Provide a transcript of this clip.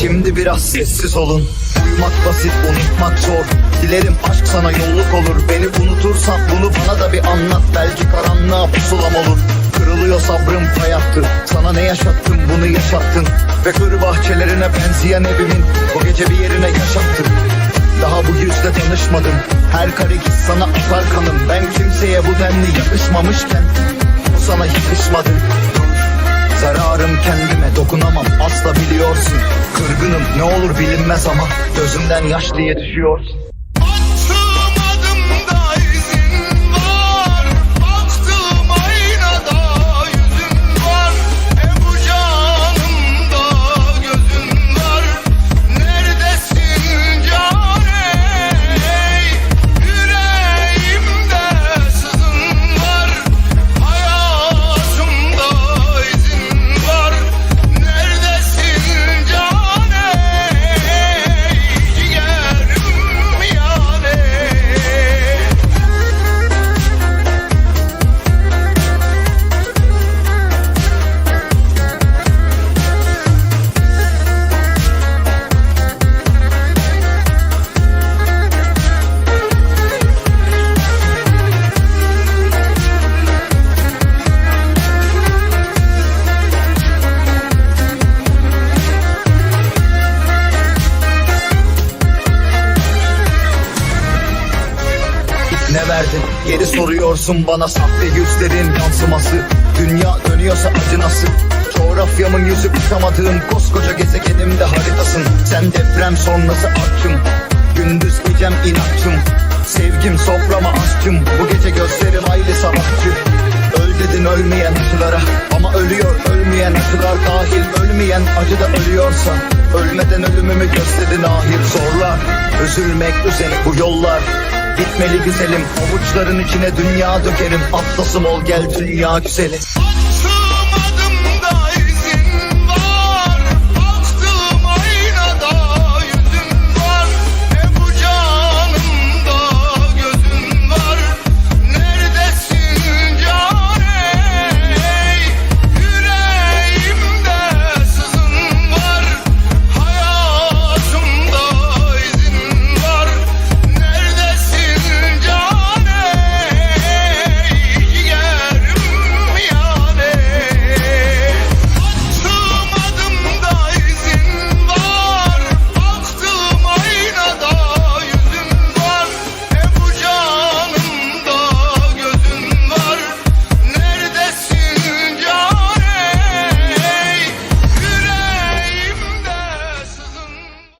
Şimdi biraz sessiz olun. Uyumak basit unutmak zor. Dilerim aşk sana yolluk olur. Beni unutursan bunu bana da bir anlat. Belki karanlığa pusulam olur. Kırılıyor sabrım hayattır. Sana ne yaşattım bunu yaşattın. Ve kır bahçelerine benzeyen evimin Bu gece bir yerine yaşattın. Daha bu yüzle tanışmadım. Her kare git sana atar kanım. Ben kimseye bu denli yakışmamışken Bu sana yakışmadı Zararım kendime dokunamam. Asla biliyorsun. Kırgınım ne olur bilinmez ama Gözümden yaş diye Ne verdin? Geri soruyorsun bana Sahte yüzlerin yansıması. Dünya dönüyorsa acı nasıl Coğrafyamın yüzü tutamadığım Koskoca gezegenimde haritasın. Sen deprem sonrası artçım Gündüz gecem inatçım. Sevgim soframa aşkım. Bu gece gözlerim hayli savaşçı. Öl dedin ölmeyen acılara. Ama ölüyor ölmeyen acılar. Dahil Ölmeyen acı da ölüyorsa. Ölmeden ölümümü gösterdin ahir. Zorlar üzülmek üzere bu yollar Bitmeli güzelim avuçların içine dünya dökerim. Atlasım ol gel dünya güzeli